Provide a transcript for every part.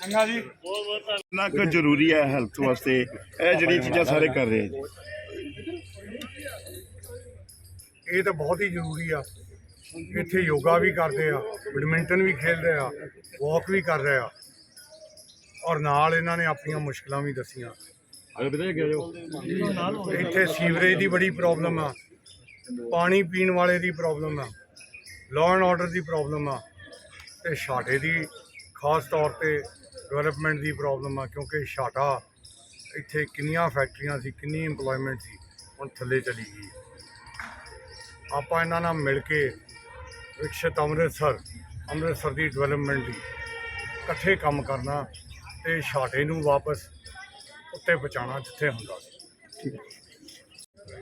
ਚੰਗਾ ਜੀ। ਕਿੰਨਾ ਕੁ ਜ਼ਰੂਰੀ ਹੈ ਹੈਲਥ ਵਾਸਤੇ। ਇਹ ਜਿਹੜੀਆਂ ਚੀਜ਼ਾਂ ਸਾਰੇ ਕਰ ਰਹੇ ਜੀ। ਇਹ ਤਾਂ ਬਹੁਤ ਹੀ ਜ਼ਰੂਰੀ ਆ। ਇੱਥੇ ਯੋਗਾ ਵੀ ਕਰਦੇ ਆ ਬੈਡਮਿੰਟਨ ਵੀ ਖੇਡਦੇ ਆ ਵਾਕ ਵੀ ਕਰ ਰਹੇ ਆ। ਔਰ ਨਾਲ ਇਹਨਾਂ ਨੇ ਆਪਣੀਆਂ ਮੁਸ਼ਕਲਾਂ ਵੀ ਦੱਸੀਆਂ। ਇੱਥੇ ਸੀਵਰੇਜ ਦੀ ਬੜੀ ਪ੍ਰੋਬਲਮ ਆ। ਪਾਣੀ ਪੀਣ ਵਾਲੇ ਦੀ ਪ੍ਰੋਬਲਮ ਆ। ਲਾਅ ਐਂਡ ਆਰਡਰ ਦੀ ਪ੍ਰੋਬਲਮ ਆ। ਤੇ ਛਾਟੇ ਦੀ ਖਾਸ ਤੌਰ ਤੇ ਡਿਵੈਲਪਮੈਂਟ ਦੀ ਪ੍ਰੋਬਲਮ ਆ, ਕਿਉਂਕਿ ਛਾਟਾ ਇੱਥੇ ਕਿੰਨੀਆਂ ਫੈਕਟਰੀਆਂ ਸੀ, ਕਿੰਨੀ EMPLOYMENT ਸੀ, ਹੁਣ ਥੱਲੇ ਚਲੀ ਗਈ ਆਪਾਂ ਇਹਨਾਂ ਨਾਲ ਮਿਲ ਕੇ ਵਿਕਸਿਤ ਅੰਮ੍ਰਿਤਸਰ ਅੰਮ੍ਰਿਤਸਰ ਦੀ ਡਿਵੈਲਪਮੈਂਟ ਦੀ ਇਕੱਠੇ ਕੰਮ ਕਰਨਾ ਤੇ ਛਾਟੇ ਨੂੰ ਵਾਪਸ ਉੱਤੇ ਪਹੁੰਚਾਉਣਾ ਜਿੱਥੇ ਹੁੰਦਾ ਸੀ।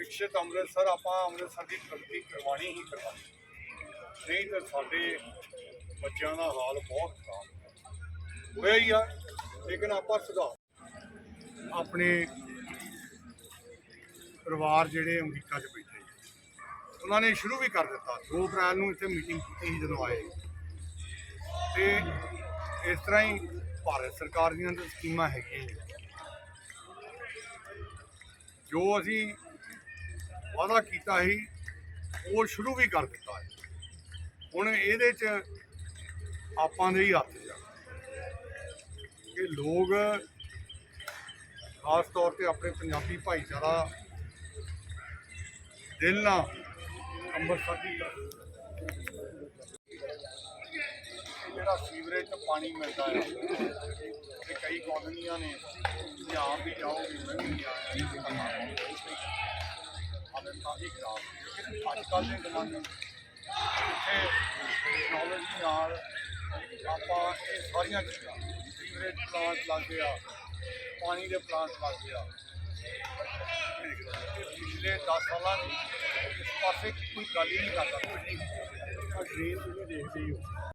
ਵਿਕਸਿਤ ਅੰਮ੍ਰਿਤਸਰ, ਆਪਾਂ ਅੰਮ੍ਰਿਤਸਰ ਦੀ ਪ੍ਰਗਤੀ ਕਰਵਾਣੀ ਹੀ ਕਰਵਾਣੀ ਨਹੀਂ ਤਾਂ ਸਾਡੇ ਬੱਚਿਆਂ ਦਾ ਹਾਲ ਬਹੁਤ ਖਰਾਬ ਹੋਇਆ ਹੀ ਆ, ਲੇਕਿਨ ਆਪਾਂ ਸੁਧਾਰ ਆਪਣੇ ਪਰਿਵਾਰ ਜਿਹੜੇ ਅਮਰੀਕਾ 'ਚ ਬੈਠੇ ਉਹਨਾਂ ਨੇ ਸ਼ੁਰੂ ਵੀ ਕਰ ਦਿੱਤਾ। 2 ਅਪ੍ਰੈਲ ਨੂੰ ਇੱਥੇ ਮੀਟਿੰਗ ਕੀਤੀ ਸੀ ਜਦੋਂ ਆਏ। ਤੇ ਇਸ ਤਰ੍ਹਾਂ ਹੀ ਭਾਰਤ ਸਰਕਾਰ ਦੀਆਂ ਸਕੀਮਾਂ ਹੈਗੀਆਂ ਜੋ ਅਸੀਂ ਵਾਅਦਾ ਕੀਤਾ ਸੀ, ਉਹ ਸ਼ੁਰੂ ਵੀ ਕਰ ਦਿੱਤਾ ਹੈ। ਹੁਣ ਇਹਦੇ 'ਚ ਆਪਾਂ ਦੇ ਹੀ ਹੱਥ ਆ ਕਿ ਲੋਕ ਖਾਸ ਤੌਰ ਤੇ ਆਪਣੇ ਪੰਜਾਬੀ ਭਾਈਚਾਰਾ ਦਿਲ ਨਾਲ ਅੰਮ੍ਰਿਤਸਰ ਦੀ ਜਿਹੜਾ ਸੀਵਰੇਜ ਤੋਂ ਪਾਣੀ ਮਿਲਦਾ ਹੈ ਤੇ ਕਈ ਕੌਲੋਨੀਆਂ ਨੇ ਧਿਆਨ ਵੀ ਜਾਓਗੇ, ਮੈਂ ਵੀ ਆਇਆ ਕਾਫੀ ਖਰਾਬ ਹੈ। ਅੱਜ ਕੱਲ੍ਹ ਦੇ ਜ਼ਮਾਨੇ ਵਿੱਚ ਇੱਥੇ ਟੈਕਨੋਲੋਜੀ ਨਾਲ ਆਪਾਂ ਇਹ ਸਾਰੀਆਂ ਚੀਜ਼ਾਂ ਸੀਵਰੇਜ ਪਲਾਂਟ ਲੱਗ ਗਿਆ, ਪਾਣੀ ਦੇ ਪਲਾਂਟ ਲੱਗ ਗਿਆ ਪਿਛਲੇ 10 ਸਾਲਾਂ ਵਿੱਚ ਇਸ ਪਾਸੇ ਕੋਈ ਗੱਲ ਹੀ ਨਹੀਂ ਕਰਦਾ ਕੋਈ ਨਹੀਂ ਆ ਡਰੇਨ ਤੁਸੀਂ ਦੇਖਦੇ ਹੀ ਹੋ